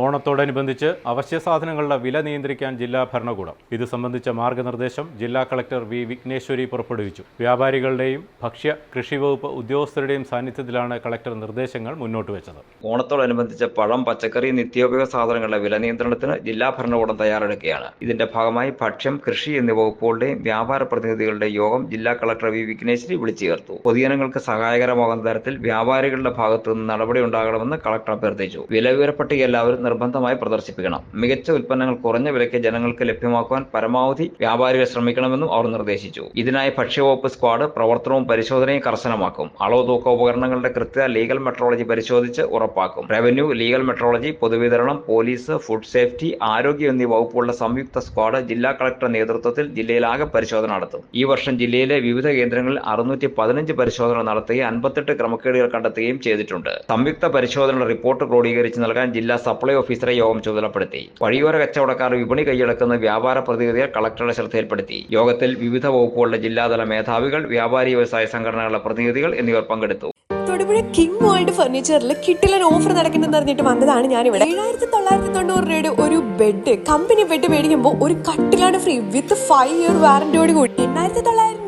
ഓണത്തോടനുബന്ധിച്ച് അവശ്യ സാധനങ്ങളുടെ വില നിയന്ത്രിക്കാൻ ജില്ലാ ഭരണകൂടം. ഇത് സംബന്ധിച്ച മാർഗനിർദ്ദേശം ജില്ലാ കളക്ടർ വി. വിഘ്നേശ്വരി പുറപ്പെടുവിച്ചു. വ്യാപാരികളുടെയും ഭക്ഷ്യ കൃഷി വകുപ്പ് ഉദ്യോഗസ്ഥരുടെയും സാന്നിധ്യത്തിലാണ് കളക്ടർ നിർദ്ദേശങ്ങൾ മുന്നോട്ട് വെച്ചത്. ഓണത്തോടനുബന്ധിച്ച് പഴം പച്ചക്കറി നിത്യോപയോഗ സാധനങ്ങളുടെ വില നിയന്ത്രണത്തിന് ജില്ലാ ഭരണകൂടം തയ്യാറെടുക്കുകയാണ്. ഇതിന്റെ ഭാഗമായി ഭക്ഷ്യം കൃഷി എന്നീ വകുപ്പുകളുടെയും വ്യാപാര പ്രതിനിധികളുടെ യോഗം ജില്ലാ കളക്ടർ വി. വിഘ്നേശ്വരി വിളിച്ചു ചേർത്തു പൊതുജനങ്ങൾക്ക് സഹായകരമാകുന്ന തരത്തിൽ വ്യാപാരികളുടെ ഭാഗത്തുനിന്ന് നടപടി ഉണ്ടാകണമെന്ന് കളക്ടർ അഭ്യർത്ഥിച്ചു. വില വിവരപ്പട്ടിക എല്ലാവരും നിർബന്ധമായി പ്രദർശിപ്പിക്കണം. മികച്ച ഉൽപ്പന്നങ്ങൾ കുറഞ്ഞ വിലയ്ക്ക് ജനങ്ങൾക്ക് ലഭ്യമാക്കുവാൻ പരമാവധി വ്യാപാരികൾ ശ്രമിക്കണമെന്നും അവർ നിർദ്ദേശിച്ചു. ഇതിനായി ഭക്ഷ്യവകുപ്പ് സ്ക്വാഡ് പ്രവർത്തനവും പരിശോധനയും കർശനമാക്കും. അളവ് തൂക്ക ഉപകരണങ്ങളുടെ കൃത്യത ലീഗൽ മെട്രോളജി പരിശോധിച്ച് ഉറപ്പാക്കും. റവന്യൂ ലീഗൽ മെട്രോളജി പൊതുവിതരണം പോലീസ് ഫുഡ് സേഫ്റ്റി ആരോഗ്യം എന്നീ വകുപ്പുകളുടെ സംയുക്ത സ്ക്വാഡ് ജില്ലാ കളക്ടർ നേതൃത്വത്തിൽ ജില്ലയിലാകെ പരിശോധന നടത്തും. ഈ വർഷം ജില്ലയിലെ വിവിധ കേന്ദ്രങ്ങളിൽ അറുന്നൂറ്റി പതിനഞ്ച് പരിശോധന നടത്തുകയും അൻപത്തെട്ട് ക്രമക്കേടുകൾ കണ്ടെത്തുകയും ചെയ്തിട്ടുണ്ട്. സംയുക്ത പരിശോധനയുടെ റിപ്പോർട്ട് ക്രോഡീകരിച്ച് നൽകാൻ ജില്ലാ സപ്ലൈ ഓഫീസറെ യോഗം ചുമതലപ്പെടുത്തി. വഴിയോര കച്ചവടക്കാർ വിപണി കൈയടക്കുന്ന വ്യാപാര പ്രതിനിധികൾ കളക്ടറുടെ ശ്രദ്ധയിൽപ്പെടുത്തി. യോഗത്തിൽ വിവിധ വകുപ്പുകളുടെ ജില്ലാതല മേധാവികൾ വ്യാപാരി വ്യവസായ സംഘടനകളുടെ പ്രതിനിധികൾ എന്നിവർ പങ്കെടുത്തു. തൊടുപുഴ കിങ് വേൾഡ് ഫർണിച്ചറിൽ കിട്ടിലൻ ഓഫർ നടക്കുന്നെന്ന് അറിഞ്ഞിട്ട് വന്നതാണ് ഞാൻ ഇവിടെ ഏഴായിരത്തി തൊള്ളായിരത്തി തൊണ്ണൂറ് രൂപയുടെ ഒരു ബെഡ് കമ്പനി ബെഡ് മേടിക്കുമ്പോൾ ഒരു കട്ടിലാണ് ഫ്രീ വിത്ത് ഫൈവ് ഇയർ വാറന്റിയോട് കൂടി. എണ്ണായിരത്തി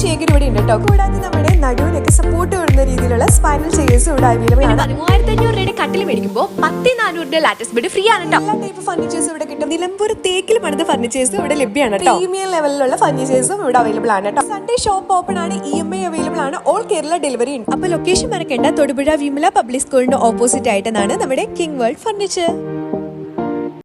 ഷേഖർ ഇവിടെ ഉണ്ട് കേട്ടോ. കൂടാതെ നമ്മുടെ നടുവിനൊക്കെ സപ്പോർട്ട് വരുന്ന രീതിയിലുള്ള സ്പൈനൽ ചെയേഴ്സും ഇവിടെ അവൈലബിൾ ആണ്. പതിമൂവായിരത്തി അഞ്ഞൂറ് രൂപയുടെ കട്ടിൽ മേടിക്കുമ്പോൾ പത്തി നാനൂറ് രൂപ ലാറ്റസ്റ്റ് ബെഡ് ഫ്രീ ആണ് കേട്ടോ. എല്ലാ ടൈപ്പ് ഫർണിച്ചേഴ്സും ഇവിടെ കിട്ടും. നിലമ്പൂർ തേക്കിൽ പണിത ഫർണിച്ചേഴ്സും ഇവിടെ ലഭ്യമാണ് പ്രീമിയം ലെവലിലുള്ള ഫർണിച്ചേഴ്സും ഇവിടെ അവൈലബിൾ ആണ് കേട്ടോ. സൺഡേ ഷോപ്പ് ഓപ്പൺ ആണ് ഇ എം ഐ അവൈലബിൾ ആണ് ഓൾ കേരള ഡെലിവറി ഉണ്ട്. അപ്പൊ ലൊക്കേഷൻ മറക്കേണ്ട തൊടുപുഴ വിമല പബ്ലിക് സ്കൂളിന്റെ ഓപ്പോസിറ്റ് ആയിട്ടാണ് നമ്മുടെ കിങ് വേൾഡ് ഫർണിച്ചർ